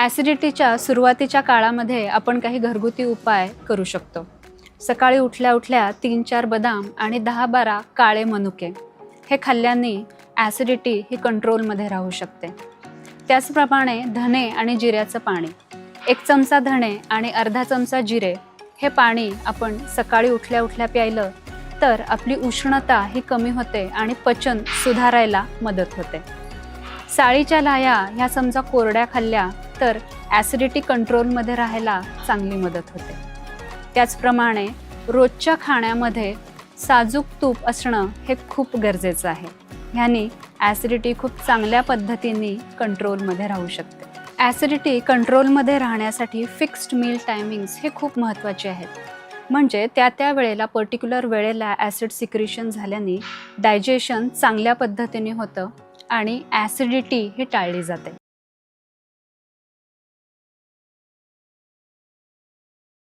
ॲसिडिटीच्या सुरुवातीच्या काळामध्ये आपण काही घरगुती उपाय करू शकतो. सकाळी उठल्या उठल्या तीन चार बदाम आणि दहा बारा काळे मनुके हे खाल्ल्याने ॲसिडिटी ही कंट्रोलमध्ये राहू शकते. त्याचप्रमाणे धणे आणि जिऱ्याचं पाणी. एक चमचा धणे आणि अर्धा चमचा जिरे हे पाणी आपण सकाळी उठल्या उठल्या प्यायलं तर आपली उष्णता ही कमी होते आणि पचन सुधारायला मदत होते. साळीच्या लाया ह्या समजा कोरड्या खाल्ल्या तर ॲसिडिटी कंट्रोलमध्ये राहायला चांगली मदत होते. त्याचप्रमाणे रोजच्या खाण्यामध्ये साजूक तूप असणं हे खूप गरजेचं आहे. ह्यानी ॲसिडिटी खूप चांगल्या पद्धतीने कंट्रोलमध्ये राहू शकते. ॲसिडिटी कंट्रोलमध्ये राहण्यासाठी फिक्स्ड मील टायमिंग्स हे खूप महत्त्वाचे आहेत. म्हणजे त्या त्या वेळेला पर्टिक्युलर वेळेला ॲसिड सिक्रिशन झाल्याने डायजेशन चांगल्या पद्धतीने होतं आणि ॲसिडिटी ही टाळली जाते.